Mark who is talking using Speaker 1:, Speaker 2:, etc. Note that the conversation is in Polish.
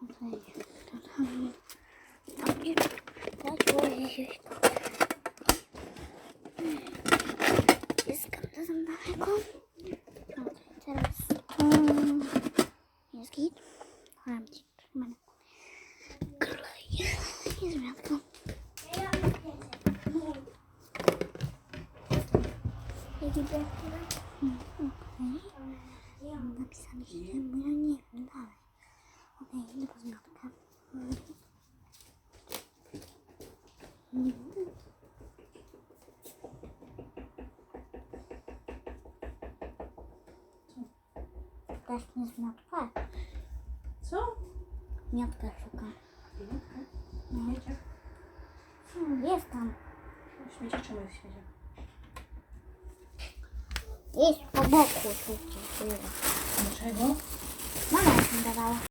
Speaker 1: Tutaj, to. Tam nie. Tak. Ściskam to tam daleko. No, teraz. Um, jest git. Chowam ci trzymane. Klej. Jest zmianka. Jaki brak? Okej. Napisane, że ja nie wiem dalej. Okej, idę po zmiankę. Dasz mi zmiotkę?
Speaker 2: Co?
Speaker 1: Miotkę szukam. No.
Speaker 2: Śmieciach?
Speaker 1: Hmm, jest tam.
Speaker 2: Czemu jest?
Speaker 1: Jest po boku. Tu, tu, tu.
Speaker 2: Dlaczego?
Speaker 1: Mama mi dawała.